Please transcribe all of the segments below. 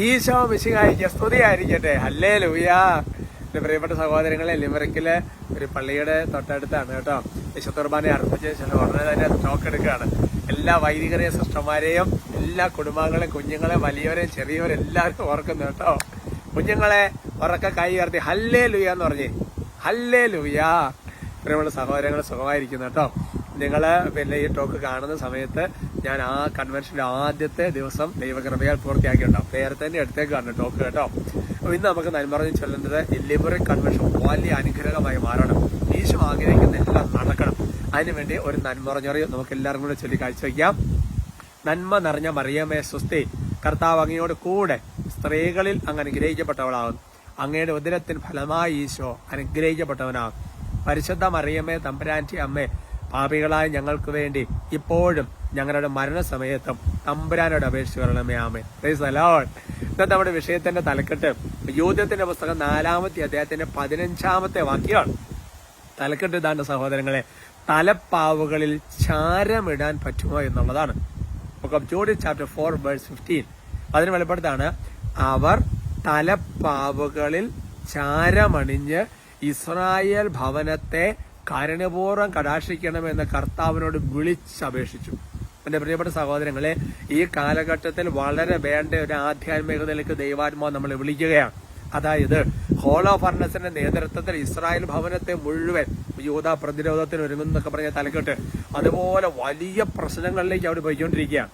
ഈശോ മിശിഹായിക്ക് സ്തുതിയായിരിക്കട്ടെ. ഹല്ലേ ലൂയാ എന്റെ പ്രിയപ്പെട്ട സഹോദരങ്ങളെ ലിമറിക്കിലെ ഒരു പള്ളിയുടെ തൊട്ടടുത്താണ് കേട്ടോ. വിശുദ്ധ കുർബാന അർപ്പിച്ച ശേഷം ഉടനെ തന്നെ സ്റ്റോക്ക് എടുക്കുകയാണ്. എല്ലാ വൈദികരെയും സിസ്റ്റർമാരെയും എല്ലാ കുടുംബാംഗങ്ങളെയും കുഞ്ഞുങ്ങളെ വലിയവരെയും ചെറിയവരെ എല്ലാവരും ഓർക്കുന്നു കേട്ടോ. കുഞ്ഞുങ്ങളെ ഉറക്ക കൈ ഉയർത്തി ഹല്ലേ ലൂയ എന്ന് പറഞ്ഞേ. ഹല്ലേ ലുയാ പ്രിയമുള്ള സഹോദരങ്ങൾ സുഖമായിരിക്കുന്നു കേട്ടോ. നിങ്ങൾ പിന്നെ ഈ ടോക്ക് കാണുന്ന സമയത്ത് ഞാൻ ആ കൺവെൻഷന്റെ ആദ്യത്തെ ദിവസം ദൈവകൃപയാൽ പൂർത്തിയാക്കിയിട്ടുണ്ടാവും. നേരത്തെ തന്നെ എടുത്തേക്കാണ് ടോക്ക് കേട്ടോ. അപ്പോൾ ഇന്ന് നമുക്ക് നന്മറഞ്ഞ് ചൊല്ലുന്നത് ഡെലിവറി കൺവെൻഷൻ വലിയ അനുഗ്രഹമായി മാറണം. ഈശോ ആഗ്രഹിക്കുന്ന എല്ലാം നടക്കണം. അതിനുവേണ്ടി ഒരു നന്മറഞ്ഞറിയോ നമുക്ക് എല്ലാവരും കൂടെ ചൊല്ലി കാഴ്ചവെക്കാം നന്മ നിറഞ്ഞ മറിയമേ സ്വസ്തി. കർത്താവ് അങ്ങയോട് കൂടെ സ്ത്രീകളിൽ അങ്ങ് അനുഗ്രഹിക്കപ്പെട്ടവളാകും അങ്ങയുടെ ഉദരത്തിന് ഫലമായി ഈശോ അനുഗ്രഹിക്കപ്പെട്ടവനാകും പരിശുദ്ധ മറിയമ്മേ തമ്പുരാന്റി അമ്മേ പാപികളായ ഞങ്ങൾക്ക് വേണ്ടി ഇപ്പോഴും ഞങ്ങളുടെ മരണസമയത്തും തമ്പുരാനോട് അപേക്ഷിച്ച് വരണമേ ആമേ. ഇന്നത്തെ നമ്മുടെ വിഷയത്തിന്റെ തലക്കെട്ട് യൂദ്യത്തിന്റെ പുസ്തകം നാലാമത്തെ അദ്ദേഹത്തിന്റെ പതിനഞ്ചാമത്തെ വാക്യമാണ്. തലക്കെട്ട് ഇതാണ് സഹോദരങ്ങളെ തലപ്പാവുകളിൽ ചാരമിടാൻ പറ്റുമോ എന്നുള്ളതാണ്. ജോഡി ചാപ്റ്റർ ഫോർ വേഴ്സ് ഫിഫ്റ്റീൻ. അതിന് വെളിപ്പെടുത്താണ് അവർ തലപ്പാവുകളിൽ ചാരമണിഞ്ഞ് ഇസ്രായേൽ ഭവനത്തെ കരുണപൂർവം കടാക്ഷിക്കണമെന്ന് കർത്താവിനോട് വിളിച്ചപേക്ഷിച്ചു. എന്റെ പ്രിയപ്പെട്ട സഹോദരങ്ങളെ ഈ കാലഘട്ടത്തിൽ വളരെ വേണ്ട ഒരു ആധ്യാത്മികതയിലേക്ക് ദൈവാത്മാവ് നമ്മൾ വിളിക്കുകയാണ്. അതായത് ഹോളോ ഫർണസിന്റെ നേതൃത്വത്തിൽ ഇസ്രായേൽ ഭവനത്തെ മുഴുവൻ യൂത പ്രതിരോധത്തിന് ഒരുങ്ങുന്നൊക്കെ പറഞ്ഞ തലക്കെട്ട്. അതുപോലെ വലിയ പ്രശ്നങ്ങളിലേക്ക് അവിടെ പോയിക്കൊണ്ടിരിക്കുകയാണ്.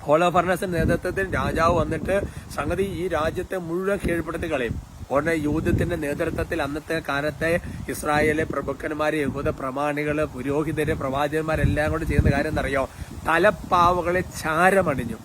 ഹോളോ ഫർണസിന്റെ നേതൃത്വത്തിൽ രാജാവ് വന്നിട്ട് സംഗതി ഈ രാജ്യത്തെ മുഴുവൻ കീഴ്പ്പെടുത്തി കളയും. ഉടനെ യൂതത്തിന്റെ നേതൃത്വത്തിൽ അന്നത്തെ കാലത്തെ ഇസ്രായേലിലെ പ്രഭുക്കന്മാര് യഹൂദ പ്രമാണികൾ പുരോഹിതര് പ്രവാചകന്മാരെല്ലാം കൂടെ ചെയ്യുന്ന കാര്യം എന്നറിയോ? തലപ്പാവുകളെ ചാരമണിഞ്ഞു.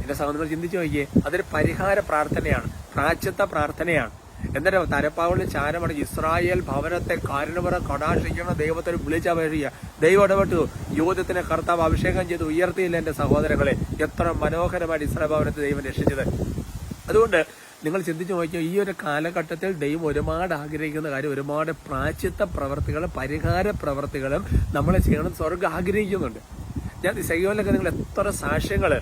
എന്റെ സഹോദരങ്ങൾ ചിന്തിച്ചു നോക്കിയേ അതൊരു പരിഹാര പ്രാർത്ഥനയാണ് പ്രാച്യത്ത പ്രാർത്ഥനയാണ്. എന്നിട്ട് തലപ്പാവുകളിൽ ചാരമാണ് ഇസ്രായേൽ ഭവനത്തെ കാരണപുറ കടാക്ഷിക്കണം ദൈവത്തിന് വിളിച്ചപേക്ഷിക്കുക ദൈവം ഇടപെട്ടു. യൂഥത്തിന് കർത്താവ് അഭിഷേകം ചെയ്ത് ഉയർത്തിയില്ല എന്റെ സഹോദരങ്ങളെ. എത്ര മനോഹരമായിട്ട് ഇസ്രായേൽ ഭവനത്തെ ദൈവം രക്ഷിച്ചത്. അതുകൊണ്ട് നിങ്ങൾ ചിന്തിച്ചു നോക്കിയാൽ ഈ ഒരു കാലഘട്ടത്തിൽ ദൈവം ഒരുപാട് ആഗ്രഹിക്കുന്ന കാര്യം ഒരുപാട് പ്രാച്യത്ത പ്രവർത്തികളും പരിഹാര പ്രവർത്തികളും നമ്മൾ ചെയ്യണം സ്വർഗം ആഗ്രഹിക്കുന്നുണ്ട്. ഞാൻ സൈയോലൊക്കെ നിങ്ങൾ എത്ര സാക്ഷ്യങ്ങൾ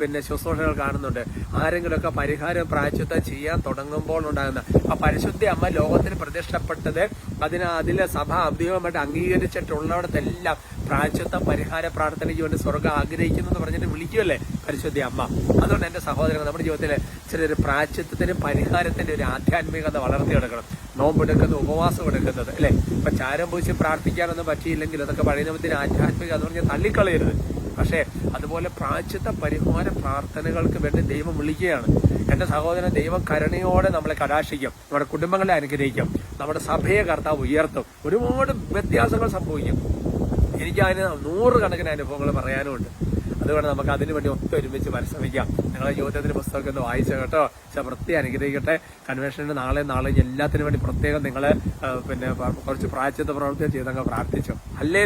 പിന്നെ ശുശ്രൂഷകൾ കാണുന്നുണ്ട്. ആരെങ്കിലുമൊക്കെ പരിഹാരം പ്രാച്യത്വം ചെയ്യാൻ തുടങ്ങുമ്പോൾ ഉണ്ടാകുന്ന ആ പരിശുദ്ധി അമ്മ ലോകത്തിന് പ്രതിഷ്ഠപ്പെട്ടത് അതിന് അതിലെ സഭ ഔദ്യോഗികമായിട്ട് അംഗീകരിച്ചിട്ടുള്ളവടത്തെല്ലാം പ്രാച്യത്വം പരിഹാര പ്രാർത്ഥനയ്ക്ക് വേണ്ടി സ്വർഗം ആഗ്രഹിക്കുന്നു എന്ന് പറഞ്ഞിട്ട് വിളിക്കുമല്ലേ പരിശുദ്ധി അമ്മ? അതുകൊണ്ട് എന്റെ സഹോദരങ്ങൾ നമ്മുടെ ജീവിതത്തിൽ ചെറിയൊരു പ്രാച്യത്വത്തിനും പരിഹാരത്തിന്റെ ഒരു ആധ്യാത്മികത വളർത്തിയെടുക്കണം നോമ്പെടുക്കുന്നത് ഉപവാസം എടുക്കുന്നത് അല്ലെ? ഇപ്പൊ ചാരം പൂശി പ്രാർത്ഥിക്കാനൊന്നും പറ്റിയില്ലെങ്കിൽ അതൊക്കെ പഴയ നിയമത്തിന് ആധ്യാത്മിക എന്ന് പറഞ്ഞാൽ തള്ളിക്കളയരുത്. പക്ഷേ അതുപോലെ പ്രാച്യത്ത പരിഹാര പ്രാർത്ഥനകൾക്ക് വേണ്ടി ദൈവം വിളിക്കുകയാണ്. എന്റെ സഹോദരൻ ദൈവം കരുണയോടെ നമ്മളെ കടാക്ഷിക്കും നമ്മുടെ കുടുംബങ്ങളെ അനുഗ്രഹിക്കും നമ്മുടെ സഭയെ കർത്താവ് ഉയർത്തും. ഒരുപാട് വ്യത്യാസങ്ങൾ സംഭവിക്കും. എനിക്ക് അതിന് നൂറുകണക്കിന് അനുഭവങ്ങൾ പറയാനുമുണ്ട്. അതുകൊണ്ട് നമുക്ക് അതിനു വേണ്ടി ഒത്തൊരുമിച്ച് പരിശ്രമിക്കാം. നിങ്ങളെ ജീവിതത്തിന്റെ പുസ്തകമൊക്കെ ഒന്ന് വായിച്ചു കേട്ടോ? പക്ഷെ വൃത്തി അനുഗ്രഹിക്കട്ടെ. കൺവെൻഷന് നാളെ നാളെ എല്ലാത്തിനും വേണ്ടി പ്രത്യേകം നിങ്ങൾ പിന്നെ കുറച്ച് പ്രായച്ചത്തെ പ്രവർത്തനം ചെയ്തങ്ങ് പ്രാർത്ഥിച്ചു. അല്ലേ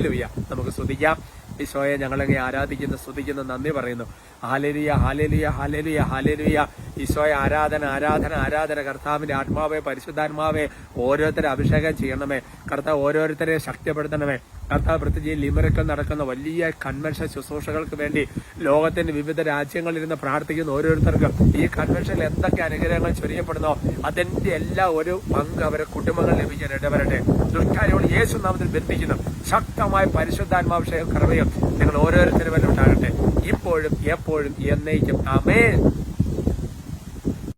നമുക്ക് സ്തുതിക്കാം. ഈശോയെ ഞങ്ങളങ്ങ് ആരാധിക്കുന്നു സ്തുതിക്കുന്നു നന്ദി പറയുന്നു. ഹാലേലിയ ഹാലേലിയ ഹാലേലിയ ഹാലേലിയ ഈശോയെ ആരാധന ആരാധന ആരാധന. കർത്താവിന്റെ ആത്മാവെ പരിശുദ്ധാത്മാവെ ഓരോരുത്തരെ അഭിഷേകം ചെയ്യണമേ. കർത്താവ് ഓരോരുത്തരെ ശക്തിപ്പെടുത്തണമേ. കർത്താവ് പ്രത്യേകിച്ച് ലിമറിക്കൽ നടക്കുന്ന വലിയ കൺവെൻഷൻ ശുശ്രൂഷകൾക്ക് വേണ്ടി ലോകത്തിന്റെ വിവിധ രാജ്യങ്ങളിൽ ഇരുന്ന് പ്രാർത്ഥിക്കുന്ന ഓരോരുത്തർക്കും ഈ കൺവെൻഷനിൽ എന്തൊക്കെ അനുഗ്രഹങ്ങൾ ചൊരിയപ്പെടുന്നോ അതിന്റെ എല്ലാ ഒരു പങ്ക് അവരെ കുടുംബങ്ങൾ ലഭിക്കാൻ ഇടവരട്ടെ. ദുഷ്കാര്യങ്ങൾ യേശു നാമത്തിൽ ബന്ധിക്കുന്നു. ശക്തമായ പരിശുദ്ധാത്മാഭിഷേകം കറവയും നിങ്ങൾ ഓരോരുത്തരും ഉണ്ടാകട്ടെ. ഇപ്പോഴും എപ്പോഴും എന്നേക്കും. അമേ